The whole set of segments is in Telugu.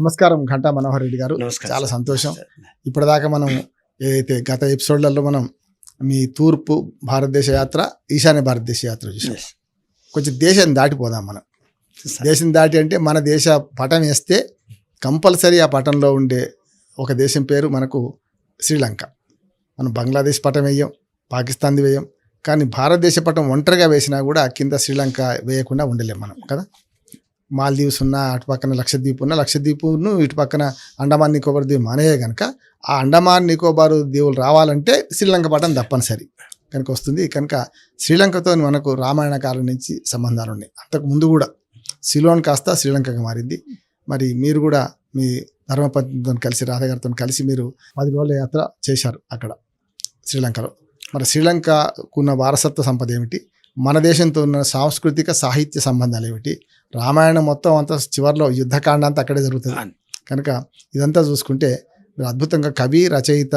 నమస్కారం ఘంటా మనోహర్ రెడ్డి గారు చాలా. సంతోషం. ఇప్పటిదాకా మనం ఏదైతే గత ఎపిసోడ్లలో మనం మీ తూర్పు భారతదేశ యాత్ర ఈశాన్య భారతదేశ యాత్ర చూసాం. కొంచెం దేశం దాటిపోదాం మనం. దేశం దాటి అంటే మన దేశ పటం వేస్తే కంపల్సరీ ఆ పటంలో ఉండే ఒక దేశం పేరు మనకు శ్రీలంక మనం బంగ్లాదేశ్ పటం వేయం పాకిస్తాన్ది వేయం కానీ భారతదేశ పటం ఒంటరిగా వేసినా కూడా కింద శ్రీలంక వేయకుండా ఉండలేం మనం కదా మాల్దీవ్స్ ఉన్న అటు పక్కన లక్షద్వీప్ ఉన్న లక్షద్వీప్ను ఇటు పక్కన అండమాన్ నికోబార్ ద్వీపం అనేయే కనుక ఆ అండమాన్ నికోబారు దీవులు రావాలంటే శ్రీలంక పట్టణం తప్పనిసరి. కనుక వస్తుంది. కనుక శ్రీలంకతో మనకు రామాయణ కాలం నుంచి సంబంధాలు ఉన్నాయి. అంతకు ముందు కూడా సిలోన్ కాస్త శ్రీలంకగా మారింది. మరి మీరు కూడా మీ ధర్మపత్నితో కలిసి రాధగారితో కలిసి మీరు పది రోజుల యాత్ర చేశారు అక్కడ శ్రీలంకలో. మరి శ్రీలంకకున్న వారసత్వ సంపద ఏమిటి? మన దేశంతో ఉన్న సాంస్కృతిక సాహిత్య సంబంధాలు ఏమిటి? రామాయణం మొత్తం అంతా చివరిలో యుద్ధకాండ అంతా అక్కడే జరుగుతుంది. కనుక ఇదంతా చూసుకుంటే మీరు అద్భుతంగా కవి రచయిత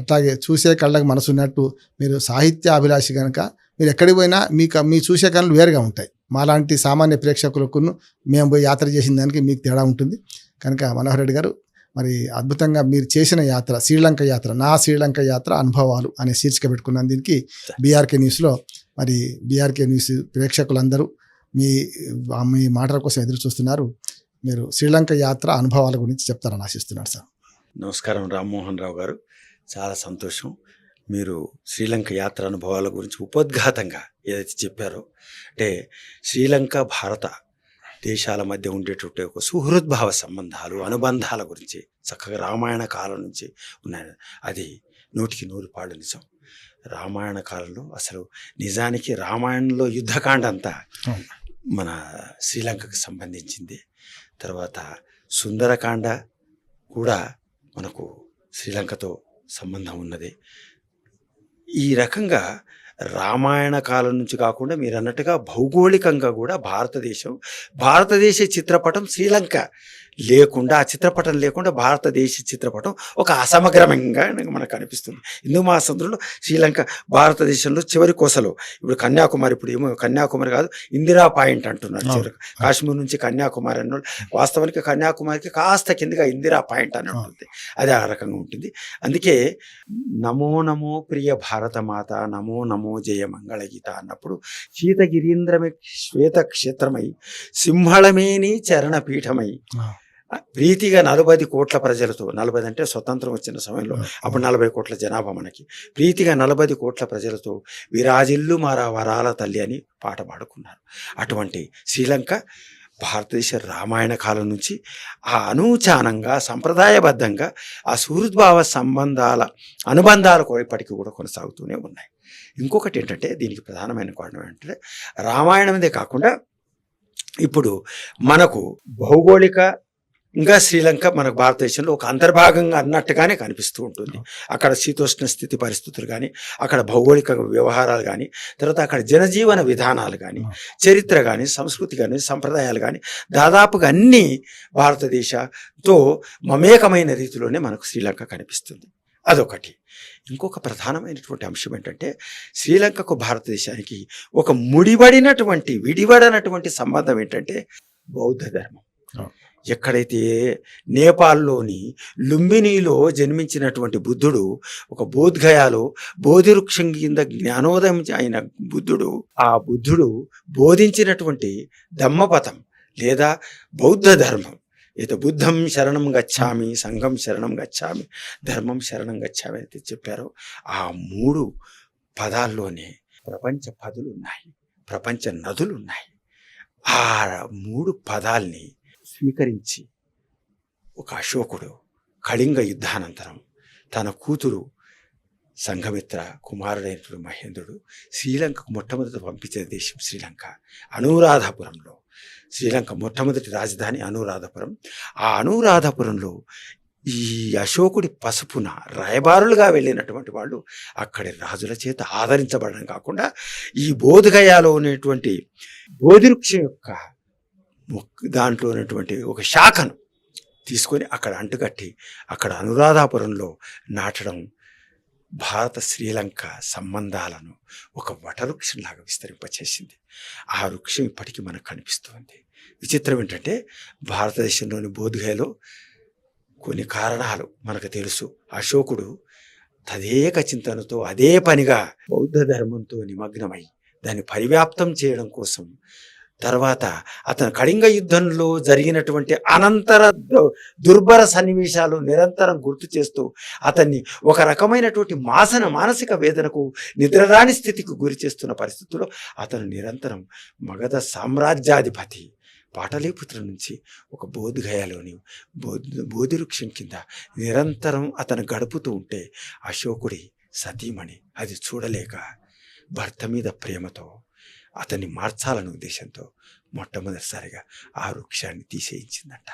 అట్లాగే చూసే కళ్ళకి మనసు ఉన్నట్టు మీరు సాహిత్య అభిలాషి కనుక మీరు ఎక్కడికి పోయినా మీకు మీ చూసే కళ్ళు వేరుగా ఉంటాయి. మాలాంటి సామాన్య ప్రేక్షకులకు మేము పోయి యాత్ర చేసిన దానికి మీకు తేడా ఉంటుంది. కనుక మనోహర్ రెడ్డి గారు మరి అద్భుతంగా మీరు చేసిన యాత్ర శ్రీలంక యాత్ర నా శ్రీలంక యాత్ర అనుభవాలు అనే శీర్షిక పెట్టుకున్నాను. దీనికి బీఆర్కే న్యూస్లో మరి బీఆర్కే న్యూస్ ప్రేక్షకులందరూ మీ మీ మాటల కోసం ఎదురు చూస్తున్నారు. మీరు శ్రీలంక యాత్ర అనుభవాల గురించి చెప్తారని ఆశిస్తున్నాను సార్. నమస్కారం రామ్మోహన్ రావు గారు. చాలా సంతోషం. మీరు శ్రీలంక యాత్ర అనుభవాల గురించి ఉపద్ఘాతంగా ఏదైతే చెప్పారో అంటే శ్రీలంక భారత దేశాల మధ్య ఉండేటువంటి ఒక సుహృద్భావ సంబంధాలు అనుబంధాల గురించి చక్కగా రామాయణ కాలం నుంచి ఉన్నాయి. అది నూటికి నూరు పాళ్ళు నిజం. రామాయణ కాలంలో అసలు నిజానికి రామాయణంలో యుద్ధకాండ అంతా. మన శ్రీలంకకు సంబంధించింది తర్వాత సుందరకాండ కూడా మనకు శ్రీలంకతో సంబంధం ఉన్నది ఈ రకంగా రామాయణ కాలం నుంచి కాకుండా మీరు అన్నట్టుగా భౌగోళికంగా కూడా భారతదేశం భారతదేశ చిత్రపటం శ్రీలంక. లేకుండా ఆ చిత్రపటం లేకుండా భారతదేశ చిత్రపటం ఒక అసమగ్రమంగా మనకు అనిపిస్తుంది హిందూ మహాసముద్రంలో శ్రీలంక భారతదేశంలో చివరి కోసలో. ఇప్పుడు కన్యాకుమారి ఇప్పుడు ఏమో కన్యాకుమారి కాదు ఇందిరా పాయింట్ అంటున్నారు. చివరికి. కాశ్మీర్ నుంచి కన్యాకుమారి అన్న వాస్తవానికి కన్యాకుమారికి కాస్త కిందగా ఇందిరా పాయింట్ అని ఉంటుంది. అది ఆ రకంగా ఉంటుంది. అందుకే నమో నమో ప్రియ భారత మాత నమో నమో జయ మంగళ గీత అన్నప్పుడు శీతగిరీంద్రమే శ్వేత క్షేత్రమై సింహళమేని చరణపీఠమై ప్రీతిగా నలభై కోట్ల ప్రజలతో నలభై అంటే స్వతంత్రం వచ్చిన సమయంలో అప్పుడు నలభై కోట్ల జనాభా మనకి. ప్రీతిగా నలభై కోట్ల ప్రజలతో విరాజిల్లు మారా వరాల తల్లి అని పాట పాడుకున్నారు. అటువంటి శ్రీలంక భారతదేశ రామాయణ కాలం నుంచి ఆ అనూచానంగా సంప్రదాయబద్ధంగా ఆ సూహృద్భావ సంబంధాల అనుబంధాలు కూడా ఇప్పటికీ కూడా కొనసాగుతూనే ఉన్నాయి. ఇంకొకటి ఏంటంటే దీనికి ప్రధానమైన కారణం ఏంటంటే రామాయణమే కాకుండా ఇప్పుడు మనకు భౌగోళిక ఇంకా శ్రీలంక మనకు భారతదేశంలో ఒక అంతర్భాగంగా అన్నట్టుగానే కనిపిస్తూ ఉంటుంది. అక్కడ శీతోష్ణ స్థితి పరిస్థితులు కానీ అక్కడ భౌగోళిక వ్యవహారాలు కానీ తర్వాత అక్కడ జనజీవన విధానాలు కానీ చరిత్ర కానీ సంస్కృతి కానీ సంప్రదాయాలు కానీ దాదాపుగా అన్నీ భారతదేశంతో మమేకమైన రీతిలోనే మనకు శ్రీలంక కనిపిస్తుంది. అదొకటి. ఇంకొక ప్రధానమైనటువంటి అంశం ఏంటంటే శ్రీలంకకు భారతదేశానికి ఒక ముడిపడినటువంటి విడివడనటువంటి సంబంధం ఏంటంటే బౌద్ధ ధర్మం. ఎక్కడైతే నేపాల్లోని లుంబినిలో జన్మించినటువంటి బుద్ధుడు ఒక బోధ్గయాలో బోధివృక్షం కింద జ్ఞానోదయం అయిన బుద్ధుడు ఆ బుద్ధుడు బోధించినటువంటి ధమ్మపథం లేదా బౌద్ధ ధర్మం. ఇత బుద్ధం శరణం గచ్చామి సంఘం శరణం గచ్చామి ధర్మం శరణం గచ్చామి అయితే చెప్పారో. ఆ మూడు పదాల్లోనే ప్రపంచ పదులు ఉన్నాయి ప్రపంచ నదులు ఉన్నాయి ఆ మూడు పదాల్ని స్వీకరించి ఒక అశోకుడు కళింగ యుద్ధానంతరం తన కూతురు సంఘమిత్ర కుమారుడైనటువంటి మహేంద్రుడు శ్రీలంకకు మొట్టమొదట పంపించిన దేశం శ్రీలంక అనురాధపురంలో. శ్రీలంక మొట్టమొదటి రాజధాని అనురాధపురం. ఆ అనురాధపురంలో ఈ అశోకుడి పసుపున రాయబారులుగా వెళ్ళినటువంటి వాళ్ళు అక్కడి రాజుల చేత ఆదరించబడడం కాకుండా ఈ బోధగయాలో ఉన్నటువంటి బోధివృక్షం యొక్క దాంట్లో ఉన్నటువంటి ఒక శాఖను తీసుకొని అక్కడ అంటుకట్టి అక్కడ అనురాధాపురంలో నాటడం భారత శ్రీలంక సంబంధాలను ఒక వటవృక్షంలాగా విస్తరింపచేసింది. ఆ వృక్షం ఇప్పటికీ మనకు కనిపిస్తుంది. విచిత్రం ఏంటంటే భారతదేశంలోని బోధగయలో కొన్ని కారణాలు మనకు తెలుసు. అశోకుడు తదేక చింతనతో అదే పనిగా బౌద్ధ ధర్మంతో నిమగ్నమై దాన్ని పరివ్యాప్తం చేయడం కోసం తర్వాత అతను కళింగ యుద్ధంలో జరిగినటువంటి అనంతర దుర్భర సన్నివేశాలు నిరంతరం గుర్తు చేస్తూ అతన్ని ఒక రకమైనటువంటి మాసన మానసిక వేదనకు నిద్రరాని స్థితికి గురి చేస్తున్న పరిస్థితుల్లో అతను నిరంతరం మగధ సామ్రాజ్యాధిపతి పాటలీపుత్ర నుంచి ఒక బోధగయలోని బోధి బోధివృక్షం కింద నిరంతరం అతను గడుపుతూ ఉంటే అశోకుడి సతీమణి అది చూడలేక భర్త మీద ప్రేమతో అతన్ని మార్చాలనే ఉద్దేశంతో మొట్టమొదటిసారిగా ఆ వృక్షాన్ని తీసేయించిందంట.